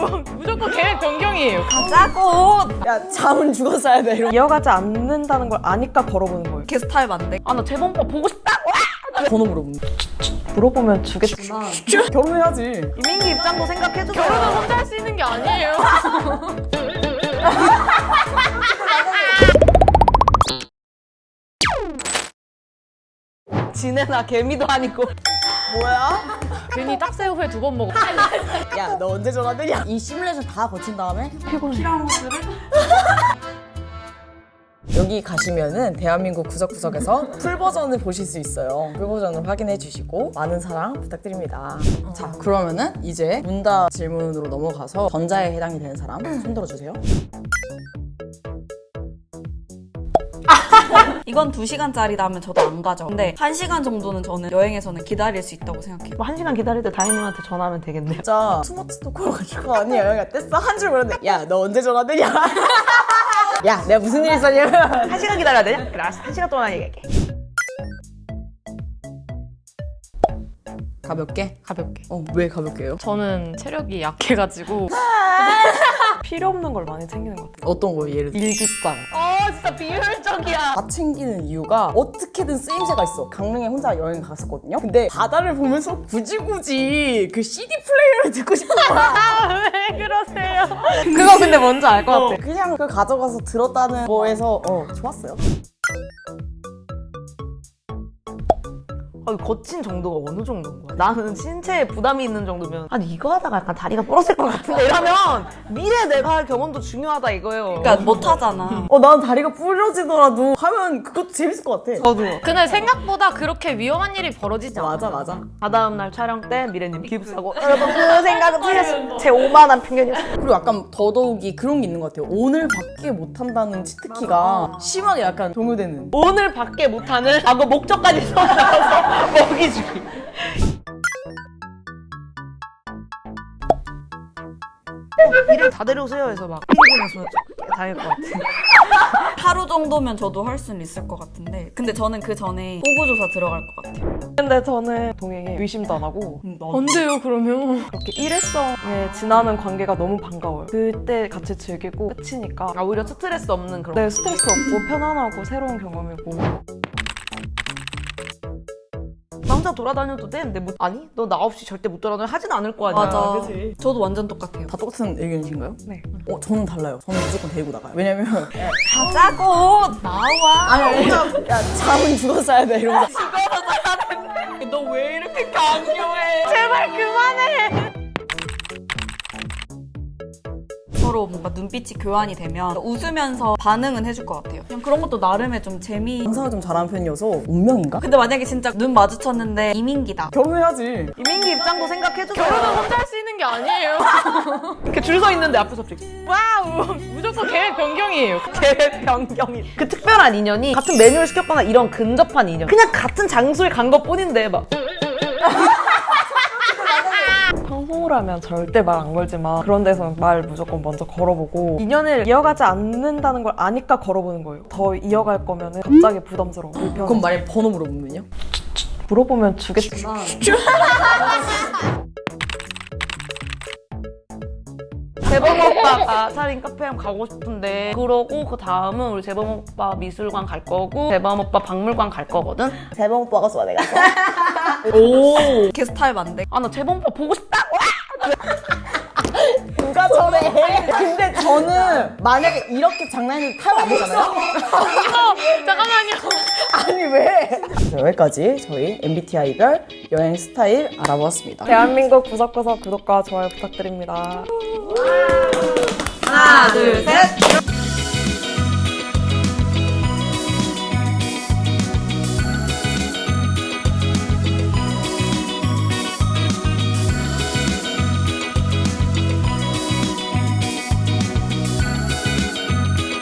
와우 무조건 계획 변경이에요. 가자고! 야 잠은 죽었어야 돼 이런 이어가지 않는다는 걸 아니까 걸어보는 거예요. 걔 스타일 맞네. 아나 재범 오빠 보고 싶다. 번호 물어보면 물어보면 주겠지. 결혼해야지 이민기 입장도 생각해주세요. 결혼은 혼자 할 수 있는 게 아니에요. 지네나 개미도 아니고. 뭐야? 괜히 딱새우 회 두 번 먹어. 야 너 언제 전화되냐? 이 시뮬레이션 다 거친 다음에 여기 가시면은 대한민국 구석구석에서 풀 버전을 보실 수 있어요. 풀 버전을 확인해 주시고 많은 사랑 부탁드립니다. 자 그러면은 이제 문답 질문으로 넘어가서 전자에 해당이 되는 사람 손 들어주세요. 이건 2시간짜리다 하면 저도 안 가죠. 근데 1시간 정도는 저는 여행에서는 기다릴 수 있다고 생각해요. 뭐한 시간 기다릴 때 다혜님한테 전화하면 되겠네요. 진짜 스마트 토크로 가지고 아니야 여기가 뗐어 한 줄 모르는데 야 너 언제 전화되냐? 야 내가 무슨 일 있었냐면 한 시간 기다려야 되냐? 그래, 알았어. 한 시간 동안 얘기할게. 가볍게? 가볍게. 어 왜 가볍게요? 저는 체력이 약해가지고 필요 없는 걸 많이 챙기는 것 같아요. 어떤 거 예를 들어? 일기장. 어 진짜 비효율적이야. 다 챙기는 이유가 어떻게든 쓰임새가 있어. 강릉에 혼자 여행 갔었거든요. 근데 바다를 보면서 굳이 굳이 그 CD 플레이어를 듣고 싶은 거야. 왜 그러세요? 그거 근데 뭔지 알 것 같아. 그냥 그걸 가져가서 들었다는 거에서 어 좋았어요. 아, 거친 정도가 어느 정도인 거야? 나는 신체에 부담이 있는 정도면 아니 이거 하다가 약간 다리가 부러질 것 같은데 이러면 미래 내가 할 경험도 중요하다 이거예요. 그러니까 못 하잖아. 어 난 다리가 부러지더라도 하면 그것도 재밌을 것 같아. 저도 근데 생각보다 그렇게 위험한 일이 벌어지지 않아. 맞아 맞아. 다다음 날 촬영 때 미래님 기부사고 여러분 그 생각은 틀렸어요. 제 오만한 편견이었어요. 그리고 약간 더더욱이 그런 게 있는 것 같아요. 오늘 밖에 못 한다는 치트키가 심하게 약간 동요되는. 오늘 밖에 못하는 하고 목적까지 써서 먹이 주기. 일을 다 데려오세요 해서 막 1분에서 다닐 것 같아. 하루 정도면 저도 할 수는 있을 것 같은데. 근데 저는 그 전에 호구조사 들어갈 것 같아요. 근데 저는 동행에 의심도 안 하고 안 돼요 그러면. 그렇게 일회성에 지나는 관계가 너무 반가워요. 그때 같이 즐기고 끝이니까 아, 오히려 스트레스 없는 그런 네, 스트레스 없고 편안하고 새로운 경험이고 나 혼자 돌아다녀도 되는데 뭐 아니 너 나 없이 절대 못 돌아다녀 하진 않을 거 아니야 맞아. 그치? 저도 완전 똑같아요. 다 똑같은 의견이신가요? 네. 어 저는 달라요. 저는 무조건 데리고 나가요. 왜냐면 가자고! 나와! 아니 야 잠은 죽었어야 돼 이러면서 너왜 이렇게 강요해? 제발 그만해. 서로 뭔가 눈빛이 교환이 되면 웃으면서 반응은 해줄 것 같아요. 그냥 그런 것도 나름의 좀 재미. 상상을 좀 잘하는 편이어서 운명인가? 근데 만약에 진짜 눈 마주쳤는데 이민기다. 결혼해야지. 이민기 입장도 생각해주세요 결혼은 혼자 할 수 있는 게 아니에요. 이렇게 줄 서 있는데 앞에서 갑자기 와우 무조건 계획 변경이에요. 계획 변경이 그 특별한 인연이 같은 메뉴를 시켰거나 이런 근접한 인연 그냥 같은 장소에 간 것 뿐인데 막 하면 절대 말 안 걸지만 그런 데서 말 무조건 먼저 걸어보고 인연을 이어가지 않는다는 걸 아니까 걸어보는 거예요. 더 이어갈 거면 갑자기 부담스러워. 불편해 그럼 만약 번호 물어보면요? 물어보면 주겠지 재범 오빠가 차린 카페 한 가고 싶은데 그러고 그 다음은 우리 재범 오빠 미술관 갈 거고 재범 오빠 박물관 갈 거거든. 재범 오빠가 좋아 내가. 오 걔 스타일 맞네. 아 나 재범 오빠 보고 싶다 누가 저래? 근데 저는 만약에 이렇게 장난이 타면 안 되잖아요? 잠깐만요. 아니 왜? 자, 여기까지 저희 MBTI별 여행 스타일 알아보았습니다. 대한민국 구석구석 구독과 좋아요 부탁드립니다 하나, 둘, 셋!